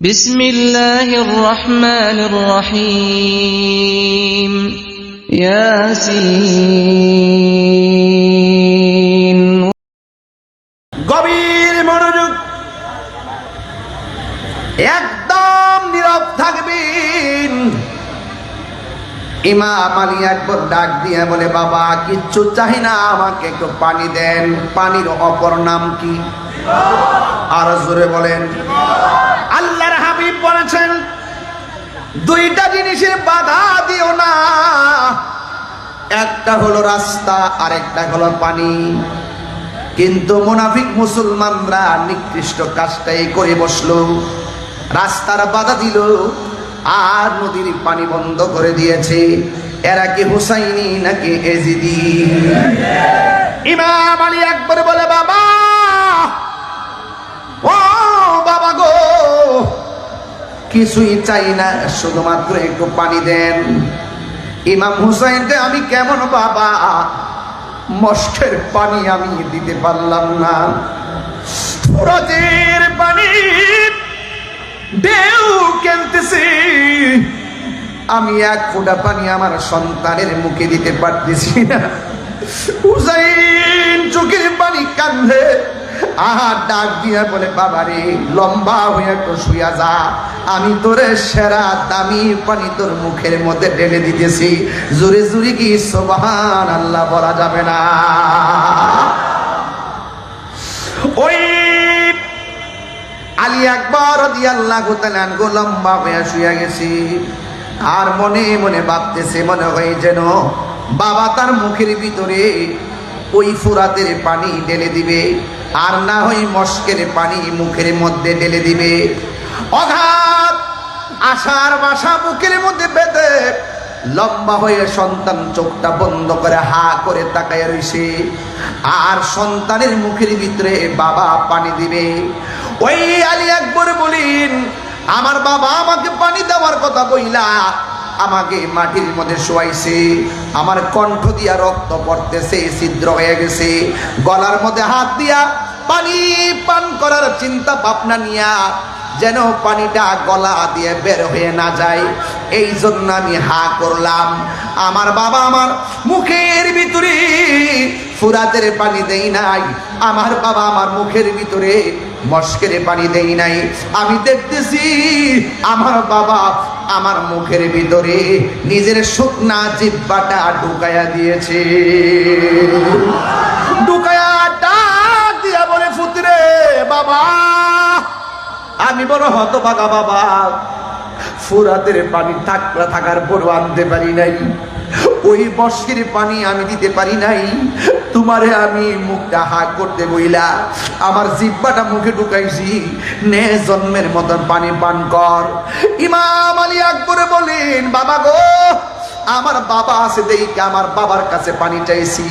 بسم الله الرحمن الرحيم ياسين গভীর মনোযোগ একদম নীরব থাকবেন ইমাম আলী একবার ডাক দিয়ে বলে বাবা কিচ্ছু চাই না আমাকে একটু পানি দেন পানির অপর নাম কি আর জোরে বলেন। আল্লাহর হাবিব বলেছেন, দুইটা জিনিসের বাধা দিও না। একটা হলো রাস্তা আর একটা হলো পানি। কিন্তু মোনাফিক মুসলমানরা নিকৃষ্ট কাজটাই করে বসল, রাস্তার বাধা দিল, আর নদীর পানি বন্ধ করে দিয়েছে। এরা কি হুসাইনি নাকি এজিদি? ইমাম আলী একবার কিছুই চাই না, শুধুমাত্র একটু পানি দেন। ইমাম হুসাইনকে আমি কেমন বাবা? মস্কের পানি আমি দিতে পারলাম না। ফুরতের পানি ঢেউ কেনতেছে আমি এক ফোঁটা পানি আমার সন্তানের মুখে দিতে পারতেছি না। হুসাইন চোখের পানি কান্দে আহা ডাক দিয়া বলে, বাবারে, লম্বা হয়ে একটু শুয়া যা। আমি তোরে সেরা দামি পানি তোর মুখের মধ্যে ঢেলে দিতেছি। জোরে জোরে কি সোবাহান আল্লাহ বলা যাবে না? ওই আলী আকবর দি আল্লাহ গোতালান গো লম্বা হয়ে শুয়া গেছি। আর মনে মনে ভাবতেছে, মনে হয় যেন বাবা তার মুখের ভিতরে ওই ফুরাতের পানি ঢেলে দিবে। আর না হয় মস্কের পানি মুখের মধ্যে ঢেলে দিবে। অঘাত আশার বাসা মুখের মধ্যে বেঁধে লম্বা হয়ে সন্তান চোখটা বন্ধ করে হা করে তাকায় রইছে। আর সন্তানের মুখের ভিতরে বাবা পানি দিবে। ওই আলী একবার বলিন, আমার বাবা আমাকে পানি দেওয়ার কথা বইলা আমাকে মাটির মধ্যে শোয়াইছে। আমার কণ্ঠ দিয়া রক্ত পড়তেছে ছিদ্র হয়ে গেছে। গলার মধ্যে হাত দিয়া পানি পান করার চিন্তা ভাবনা নিয়া যেন পানিটা গলা দিয়ে বের হয়ে না যায়। এই জন্য আমি হা করলাম। আমার বাবা আমার মুখের ভিতরে ফুরাতের পানি দেই নাই। আমার বাবা আমার মুখের ভিতরে মস্কের পানি দেই নাই। আমি দেখতেছি আমার বাবা আমার মুখের ভিতরে নিজের শুকনা জিব্বাটা ঢুকায়া দিয়েছে। ঢুকায়া ডাক বলে বাবা, আমি বড় হতভাগা বাবা। ফুরাতের পানি থাকলা থাকার পর আনতে পারি নাই। ওই বর্ষের পানি আমি দিতে পারি নাই। তোমারে আমি মুখটা হা করতে বইলা, আমার জিব্বাটা মুখে ঢুকাইছি। নে জন্মের মতন পানি পান কর। ইমাম আলী আকবরে বলেন, বাবা গো আমার বাবা আছে, দেখে আমার বাবার কাছে পানি চাইছি।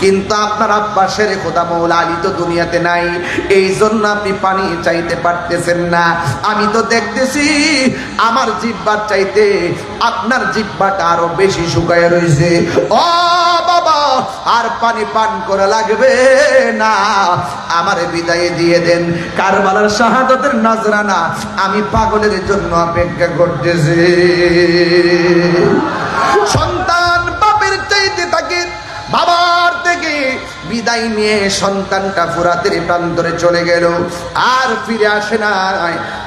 কিন্তু আপনার আব্বা শেরে খোদা মৌলা, আলী তো দুনিয়াতে নাই। এই জন্য আপনি পানি চাইতে পারতেছেন না। আমি তো দেখতেছি, আমার জিব্বার চাইতে আপনার জিব্বাটা আরও বেশি শুকায় রয়েছে ও বাবা, আর পানি পান করে লাগবে না। আমার বিদায় দিয়ে দেন। কারবালার শাহাদতের নজরানা আমি পাগলের জন্য অপেক্ষা করতেছি। সন্তান বাপের চাইতে থাকে বাবার থেকে বিদায় নিয়ে সন্তানটা ফুরাতের প্রান্তরে চলে গেল। আর ফিরে আসে না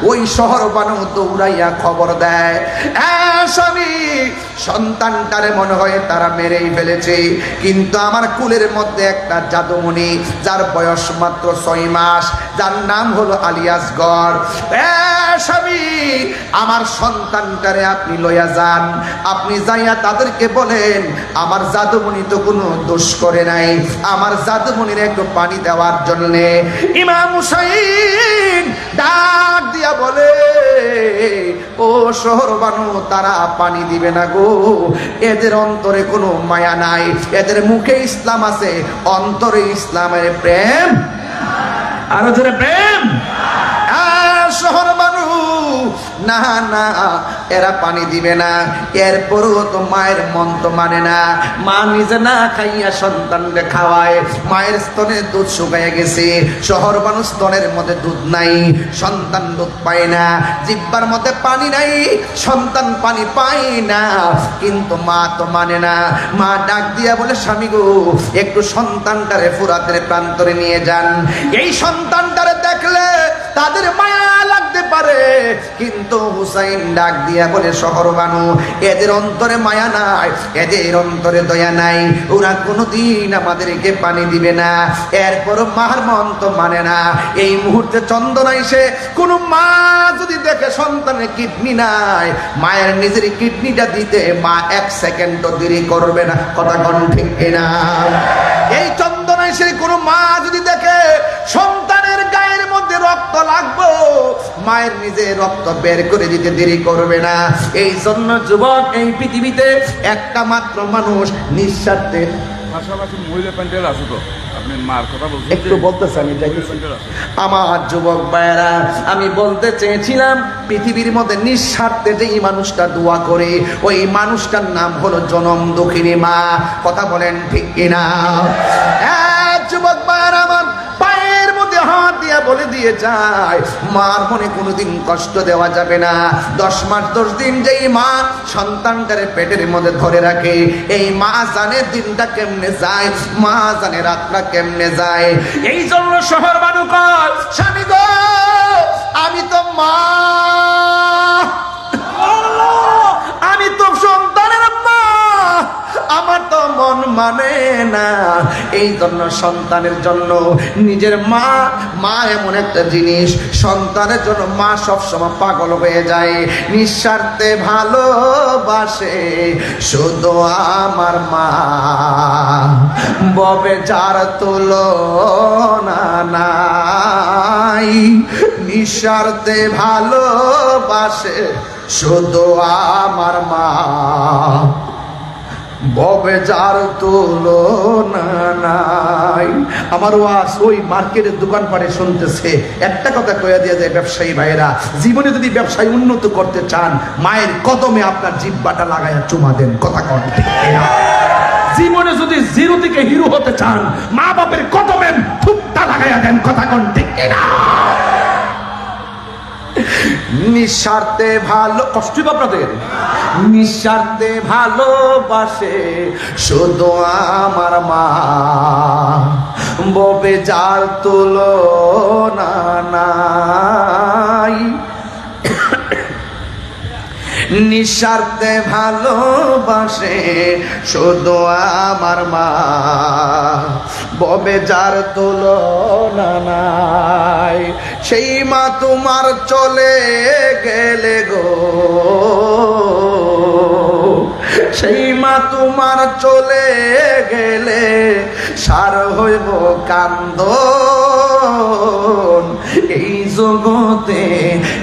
ওই শহর বানু দৌড়াইয়া খবর দেয় "হ্যাঁ, স্বামী সন্তানটারে মনে হয় তারা মেরেই ফেলেছে। কিন্তু আমার কুলের মধ্যে একটা জাদুমণি যার বয়স মাত্র ছয় মাস। যার নাম হলো আলিয়াসগড়। "হ্যাঁ, স্বামী আমার সন্তানটারে আপনি লইয়া যান। আপনি যাইয়া তাদেরকে বলেন আমার জাদুমণি তো কোনো দোষ করে নাই। আমার জাদুমণির একটু পানি দেওয়ার জন্যে। ইমাম হুসাইন ডাক দিয়া বলে ও শহর বানু তারা পানি দিবে না গো। এদের অন্তরে কোনো মায়া নাই। এদের মুখে ইসলাম আছে। অন্তরে ইসলামের প্রেম আরও জোরে প্রেম। শহর বানু না না, এরা পানি দিবে না। এরপরও তো মায়ের মন তো মানে না। মা নিজে না খাইয়া সন্তানকে খাওয়ায়। মায়ের স্তনে দুধ শুকাইয়া গেছে। শহর মানুষ স্তনের মধ্যে দুধ নাই। সন্তান দুধ পায় না। জিব্বার মধ্যে পানি নাই। সন্তান পানি পায় না। কিন্তু মা তো মানে না। মা ডাক দিয়া বলে, স্বামী গো, একটু সন্তানটারে ফুরাতের প্রান্তরে নিয়ে যান। এই সন্তানটারে দেখলে তাদের মায়া পারে। কিন্তু হুসাইন ডাক দিয়া বলে, শহর বানু, এদের অন্তরে মায়া নাই, এদের অন্তরে দয়া নাই। ওরা কোনোদিন আমাদেরকে পানি দিবে না। এরপর মার মন তো মানে না। এই মুহূর্তে চন্দনা এসে, কোন মা যদি দেখে সন্তানের কিডনি নাই, মায়ের নিজের কিডনিটা দিতে মা এক সেকেন্ডও দেরি করবে না। কথা কন ঠিক কিনা? এই চন্দনা এসে কোন মা যদি দেখে সন্তানের গায়ের মধ্যে রক্ত লাগবো মায়ের নিজে রক্ত বের করে দিতে দেরি করবে না। এই জন্য যুবক এই পৃথিবীতে একটা মাত্র মানুষ নিঃস্বার্থে পাশাপাশি মহিলা প্যান্ডেল আছে তো। একটু বলতেছে আমি আমার যুবক ভাইয়েরা আমি বলতে চেয়েছিলাম পৃথিবীর মধ্যে নিঃস্বার্থে যে এই মানুষটা দোয়া করে ওই মানুষটার নাম হলো জনম দুঃখিনী মা। কথা বলেন ঠিক কিনা? যুবক ভাইয়েরা আমার বলে দিয়ে যায়, মার মনে কোনোদিন কষ্ট দেওয়া যাবে না। দশ মাস, দশ দিন যেই মা সন্তানটারে পেটের মধ্যে ধরে রাখে, এই মা জানে দিনটা কেমনে যায়, মা জানে রাতটা কেমনে যায়। এই জন্য শহর মানুষ স্বামী গো, আমি তো মা আমি তো সন্তানের মা আমার তো মন মানে না। এই জন্য সন্তানের জন্য নিজের মা মা এমন একটা জিনিস, সন্তানের জন্য মা সবসময় পাগল হয়ে যায়, নিঃস্বার্থে ভালোবাসে শুধু আমার মা। ববে যার তুলনা নাই, নিঃস্বার্থে ভালোবাসে শুধু আমার মা। ববে যার নাই। আমার ওয়াস ওই মার্কেটের দোকান পাড়ে শুনতেছে। একটা কথা কয়ে দিয়ে যায় ব্যবসায়ী ভাইয়েরা, জীবনে যদি ব্যবসায় উন্নত করতে চান, মায়ের কদমে আপনার জিব্বাটা লাগাইয়া চুমা দেন। কথা কন জীবনে যদি জিরো থেকে হিরো হতে চান মা বাপের কদমে থুপটা লাগাইয়া দেন। কথা কন ঠিক কিনা? নিঃস্বার্থে ভালো কষ্ট আপনাদের নিঃস্বার্থে ভালোবাসে শুধু আমার মা। ববে যার তুলনা নাই। নিঃস্বার্থে ভালোবাসে শুধু আমার মা। ববে যার তুলনা নাই, সেই মা তোমার চলে গেলে গো। সেই মা তোমার চলে গেলে সার হইব কান্দ। এই জগতে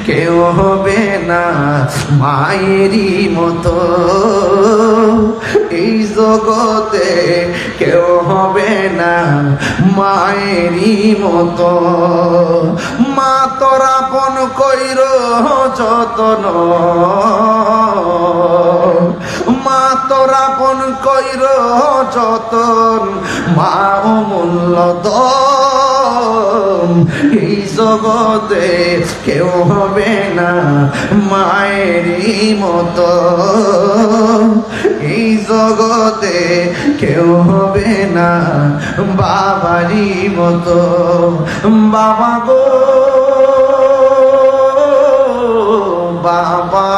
কেউ হবে না মায়েরই মতো। এই জগতে কেউ হবে না মায়েরই মতো। মা তোরা পন কইর যতন। মা তোরা পন কইর যতন। মা অমূল্য দন এই জগতে কেউ হবে না মায়েরই মতো। এই জগতে কেউ হবে না বাবারই মতো। বাবা গো, বাবা।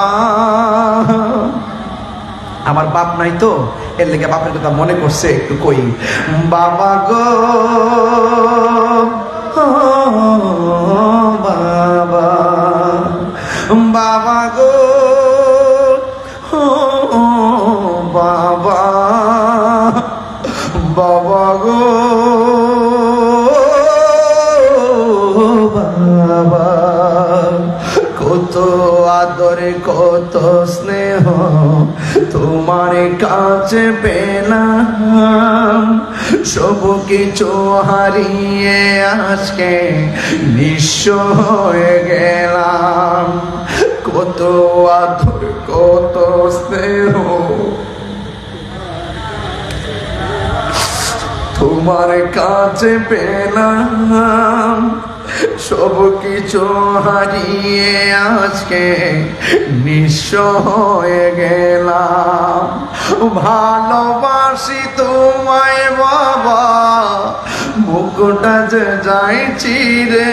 আমার বাপ নাই তো? এর লেগে বাপের কথা মনে করছে একটু কই, বাবা গো বাবা বাবা গো বাবা বাবা গো, বাবা, কত আদরে, কত স্নেহ তোমার কাছে পেলাম। সব কিছু হারিয়ে আজকে নিঃস্ব হয়ে গেলাম। কত আদর, কত স্নেহ। তোমার কাছে পেলাম। সব কিছু হারিয়ে আজকে নিঃস হয়ে গেলাম। ভালোবাসি তোমায় বাবা মুখটা যে যাইছি রে।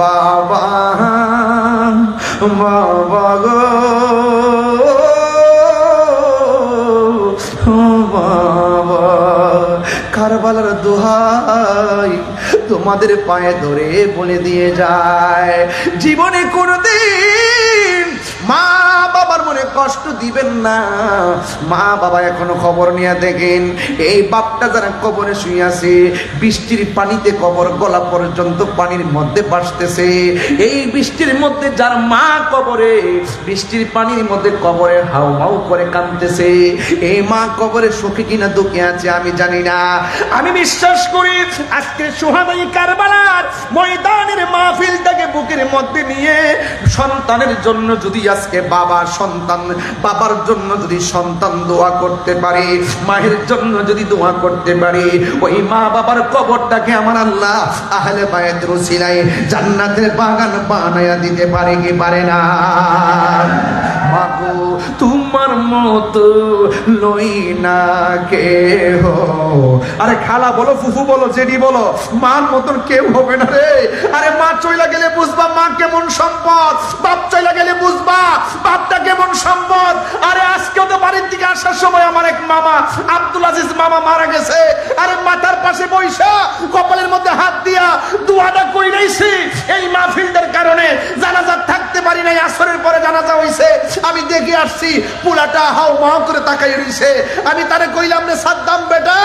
বাবা বাবা গো। বাবা কারবালার দোহাই তোমাদের পায়ে ধরে বলে দিয়ে যায়। জীবনে কোনোদিন মা বাবার মনে কষ্ট দিবেন না। মা বাবা এখনও খবর নিয়ে দেখেন, এই বাপটা যারা কবরে শুয়ে বৃষ্টির পানিতে কবর গলা পর্যন্ত পানির মধ্যে ভাসতেছে। এই বৃষ্টির মধ্যে যার মা কবরে, বৃষ্টির পানির মধ্যে কবরে হাউ হাউ করে কাঁদতেছে। এই মা কবরে সুখী কিনা দুঃখে আছে আমি জানি না। আমি বিশ্বাস করি আজকে সোহাদাই কারবালার ময়দানের মাহফিলটাকে বুকের মধ্যে নিয়ে সন্তানের জন্য যদি আজকে বাবা সন্তান, বাবার জন্য যদি সন্তান দোয়া করতে পারে, মায়ের জন্য যদি দোয়া করতে পারে, ওই মা বাবার কবরটাকে আমার আল্লাহ আহলে বায়াত রসিলাই জান্নাতের বাগান বানায়া দিতে পারে কি পারে না? মাগো, তোমার মতো লই না কে হো আরে খালা বলো, ফুফু বলো জেডি বলো, মার মতন কেউ হবে না রে। আরে মা চইলা গেলে বুঝবা মা কেমন সম্পদ। বাপ চইলা গেলে বুঝবা বাপটা কেমন সম্পদ। আরে আজকেও তো বাড়ির দিকে আসার সময় আমার এক মামা, আব্দুল আজিজ মামা মারা গেছে। আরে মাথার পাশে বৈশা কপালের মধ্যে হাত দিয়া দুয়াটা কই নাইছি এই মাহফিলদের কারণে জানাজা থাকতে পারি নাই, আসরের পরে জানাজা হইছে। আমি দেখে আসছি পুলাটা হাও মাও করে তাকাই রইছে। আমি তারে কইলাম রে, সাদ্দাম বেটা,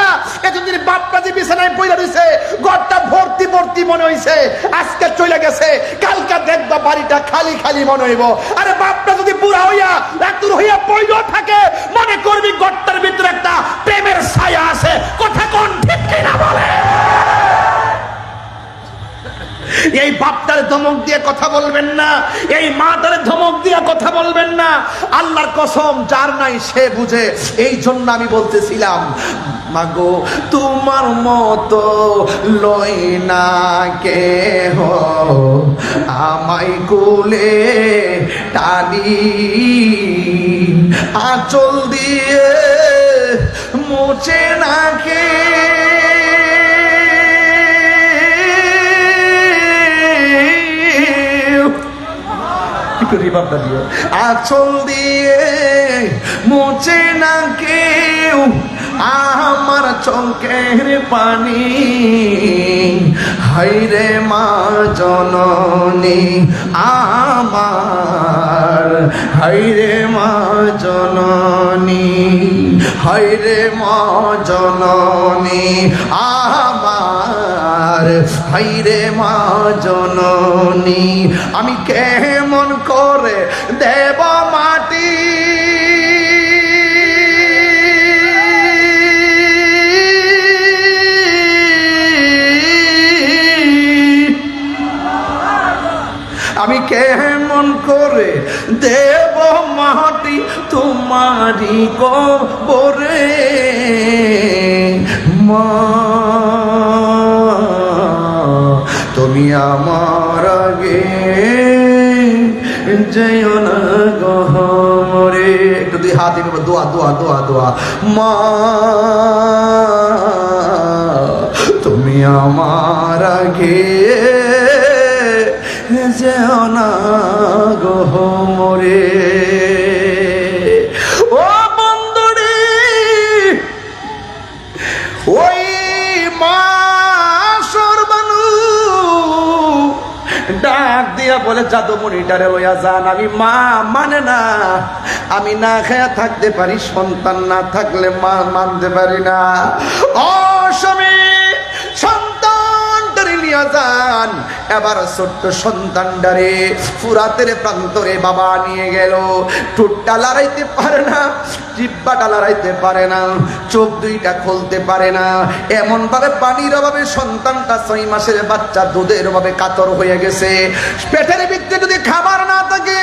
এতদিন বাপটা যে বিছানায় পইলা দিছে ঘরটা ভর্তি ভর্তি মনে হইছে, আজকে চলে গেছে, কালকা দেখবা বাড়িটা খালি খালি মনে হইব। আরে বাপটা যদি পুরা হইয়া এতুর হইয়া পইল থাকে, মনে করবি ঘরটার ভিতরে একটা প্রেমের ছায়া আছে। কথা কোন ঠিক কিনা বলে? এই বাপটার ধমক দিয়ে কথা বলবেন না, এই মাটার ধমক দিয়ে কথা বলবেন না। আল্লাহর কসম, যার নাই সে বুঝে। এই জন্য আমি বলতেছিলাম, মাগো, তোমার মতো লই না কে হো আমায় কোলে টানি, আঁচল দিয়ে মোচে না কে? একটু রিভাবটা দিও। আঁচল দিয়ে মোচে না কেউ, আমার চোখের পানি। হাইরে মা জননী আমার হাইরে মা জননী হাইরে মা জননী আমার হাইরে মা জননী, আমি কেমন করে দেব মাটি? আমি কেমন করে দেব মাটি তোমারি কবরে? মা আমার আগে। যেও না গহরে একটু দুই হাত এভাবে, দোয়া দোয়া দোয়া দোয়া। মা, তুমি আমার আগে। যেও না গহমরে দিয়া বলে জাদুমণিটারে লইয়া যান, আমি মা মানে না। আমি না খেয়া থাকতে পারি, সন্তান না থাকলে মা মানতে পারি না। অসমী সন্তান নিয়ে যান এবার ছোট্ট সন্তানটারে ফুরাতের প্রান্তরে বাবা নিয়ে গেল। ঠোঁটটা লড়াইতে পারে না, জিব্বাটা লড়াইতে পারে না, চোখ দুইটা খুলতে পারে না। এমন ভাবে পানির অভাবে সন্তানটা ছয় মাসের বাচ্চা দুধের অভাবে কাতর হয়ে গেছে। পেটের ভিতরে যদি খাবার না থাকে,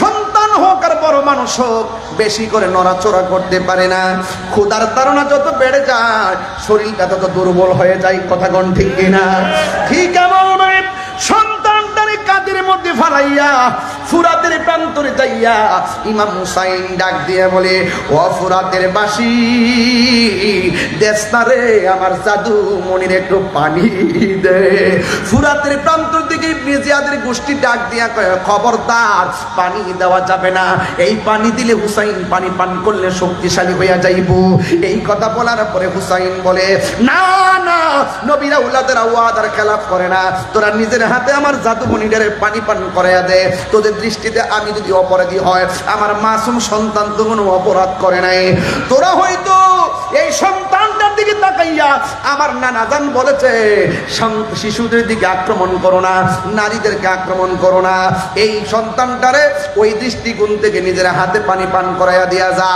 সন্তান হোক আর বড় মানুষ হোক, বেশি করে নড়াচড়া করতে পারে না। ক্ষুধার তারা যত বেড়ে যায়, শরীরটা তত দুর্বল হয়ে যায়, কথা গণ ঠিক কিনা? ঠিক কাদের মধ্যে ফালাইয়া ফুরাতের প্রান্তরে যাইয়া ইমাম হুসাইন ডাক দিয়ে বলে, ও ফুরাতের বাসি দেশনারে আমার জাদু মনির একটু পানি দে। ফুরাতের প্রান্তর দিকে মেজিয়াদের গোষ্ঠী ডাক দিয়া কয়, খবরদার, পানি দেওয়া যাবে না। এই পানি দিলে হুসাইন পানি পান করলে শক্তিশালী হইয়া যাইব। এই কথা বলার পরে হুসাইন বলে, না না, নবীরা উল্লাদের ওয়াদার খেলাফ করে না। তোরা নিজের হাতে আমার জাদু মনিটারে পানি পান করাইয়া দে। তোদের দৃষ্টিতে আমি যদি অপরাধী হয়, আমার মাসুম সন্তান তো কোনো অপরাধ করে নাই। তোরা হয়তো এই সন্তানটার দিকে তাকাইয়া আমার নানা জান বলেছে শিশুদের দিকে আক্রমণ করো না, নারীদেরকে আক্রমণ করো না। এই সন্তানটারে ওই দৃষ্টিকোণ থেকে নিজের হাতে পানি পান করাইয়া দিয়া যা।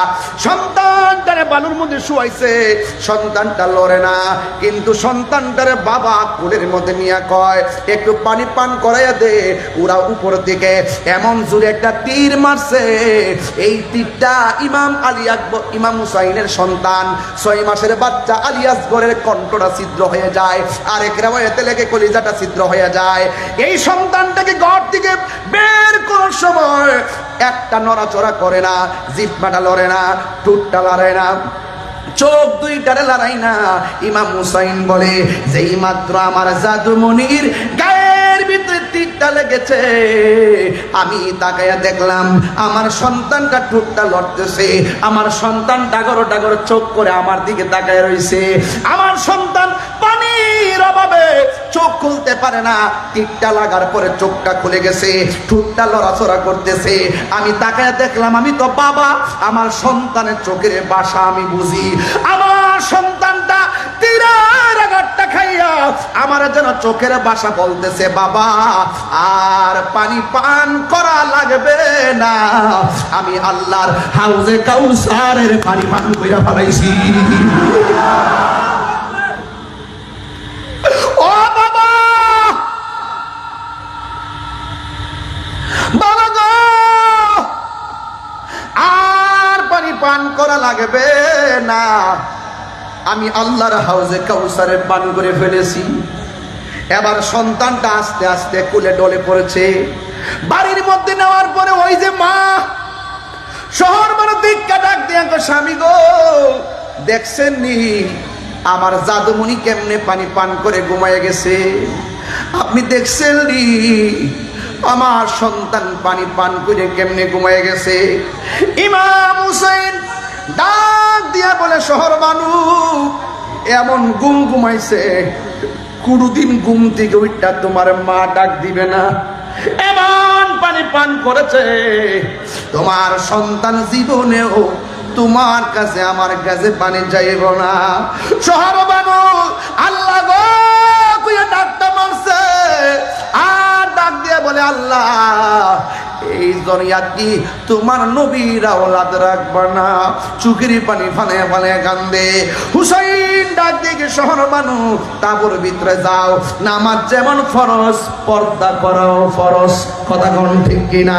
সন্তানটারে বালুর মধ্যে শুয়াইছে, সন্তানটা লড়ে না। কিন্তু সন্তানটারে বাবা কোলের মধ্যে নিয়ে কয়, একটু পানি পান করাইয়া দে, ওরা উপর দিকে এমন জুড়ে একটা তীর মারছে। এই তীরটা ইমাম আলী আকবর ইমাম হুসাইনের সন্তান, ছয় মাসের বাচ্চা আলী গড়ের কণ্ঠটা ছিদ্র হয়ে যায় আর এক রেওয়ায়তে লেগে কলিজাটা ছিদ্র হয়ে যায়। এই সন্তানটাকে ঘর থেকে বের করার সময় একটা নড়াচড়া করে না জিপমাটা লড়ে না টুটটা লড়ে না, চোখ দুইটারে লড়াই না। ইমাম হুসাইন বলে যেই মাত্র আমার জাদু মনির গায়ের ভিতরে তীরটা লেগেছে। আমি তাকাইয়া দেখলাম, আমার সন্তানটা ঠোঁটটা লড়তেছে। আমার সন্তান ডাগর ডাগর চোখ করে আমার দিকে তাকায় রইছে। আমার সন্তান পানির অভাবে চোখ খুলতে পারে না। তীরটা লাগার পরে চোখটা খুলে গেছে, ঠোঁটটা লড়াচড়া করতেছে। আমি তাকায় দেখলাম, আমি তো বাবা, আমার সন্তানের চোখের বাসা আমি বুঝি। আমার সন্তানটা আঘাতটা খাইয়া আমার যেন চোখের বাসা বলতেছে, বাবা, আর পানি পান করা লাগবে না। আমি আল্লাহর হাউজে কাউসারের পানি পান কইরা ফেলাইছি ও বাবা বাবা গো আর পানি করা লাগবে না। আমি আল্লাহর হাউজে কাউসারে পান করে ফেলেছি। এবার সন্তানটা আস্তে আস্তে কুলে ডলে পড়েছে। বাড়ির মধ্যে নেওয়ার পরে ওই যে মা, শহর বড় দিকটা ডাক দিয়ে স্বামী গো, দেখছেন নি? আমার জাদুমণি কেমনে পানি পান করে ঘুমায় গেছে? আপনি দেখছেন নি? আমার সন্তান পানি পান করে কেমনে ঘুমায় গেছে? ইমাম হুসেন ডাক দিয়া বলে, শহর বানু এমন গুম ঘুমাইছে, কোনদিন ঘুম থেকে ওইটা তোমার মা ডাক দিবে না। এমন পানি পান করেছে, তোমার সন্তান জীবনেও তোমার কাছে আমার কাছে পানি চাইব না। শহর বানু আল্লাহ ডাকটা মারছে। আর ডাক দিয়ে বলে, আল্লাহ, এই জরিয়া কি তোমার নবীর আওলাদ রাখবা না? চুকির পানি ফানে ফানে কান্দে। হুসাইন ডাক দিয়ে শহর বানু, তাবর ভিতরে যাও। নামাজ যেমন ফরজ, পর্দা করাও ফরজ। কথা কোন ঠিক কিনা?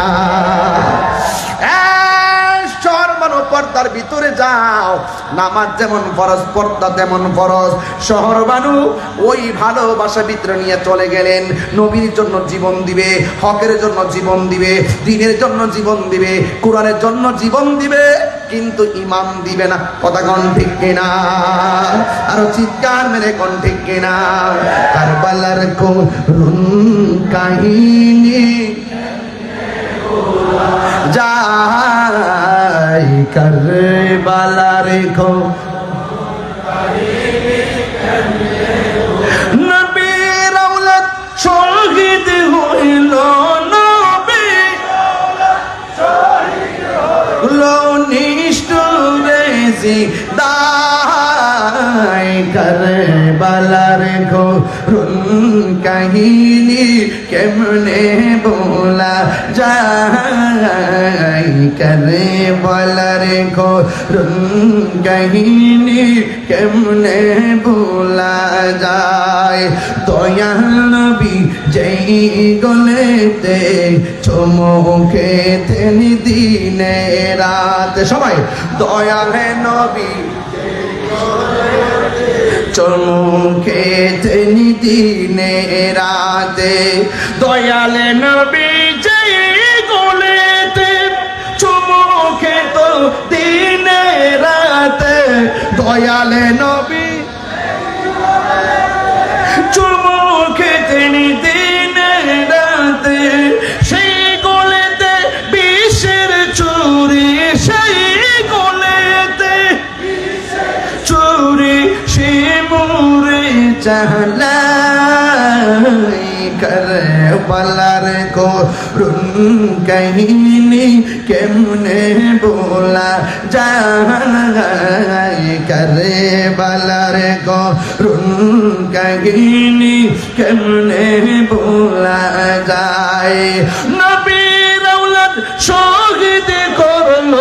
পর্দার ভিতরে যাও। নামাজ যেমন ফরজ, পর্দা তেমন ফরজ। শহর বানু, ওই ভালোবাসা ভিতরে নিয়ে চলে গেলেন। নবীর জন্য জীবন দিবে, হকের জন্য জীবন দিবে, দিনের জন্য জীবন দিবে, কোরআনের জন্য জীবন দিবে, কিন্তু ইমাম দিবে না। কথা কোন ঠিক কিনা? আরও চিৎকার মেরে কোন ঠিক কিনা? কারবালার করুন কাহিনী। যাই কারবালা রেখো। নবীর আওলাদ শহীদ হইল নবী। নিষ্ঠুরে জি দায়। কারবালা রেখো। কাহিনী কেমনে বলা যায়? করে বলার করুন কাহিনী কেমনে বলা যায়? দয়াল নবী যেই গলেতে চমকে তেনি দিনে রাত। সবাই, দয়াল নবী চমকে তিনি দিনে রাতে। দয়ালে নবী গলেতে চমকে তো দিনে রাতে। দয়ালে নবী লাই করবলার কো কহিনি কেমনে বোলা যায়? করে বলার কো কহিনি কেমনে বোলা যায়? নবীর শহীদ করল।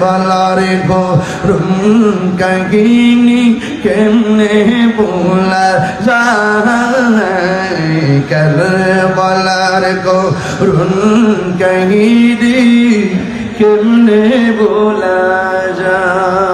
বলার গো রুম কাহিনী কেমনে বোলা যায়? কর বলার গো রুম কেমনে বোলা বলা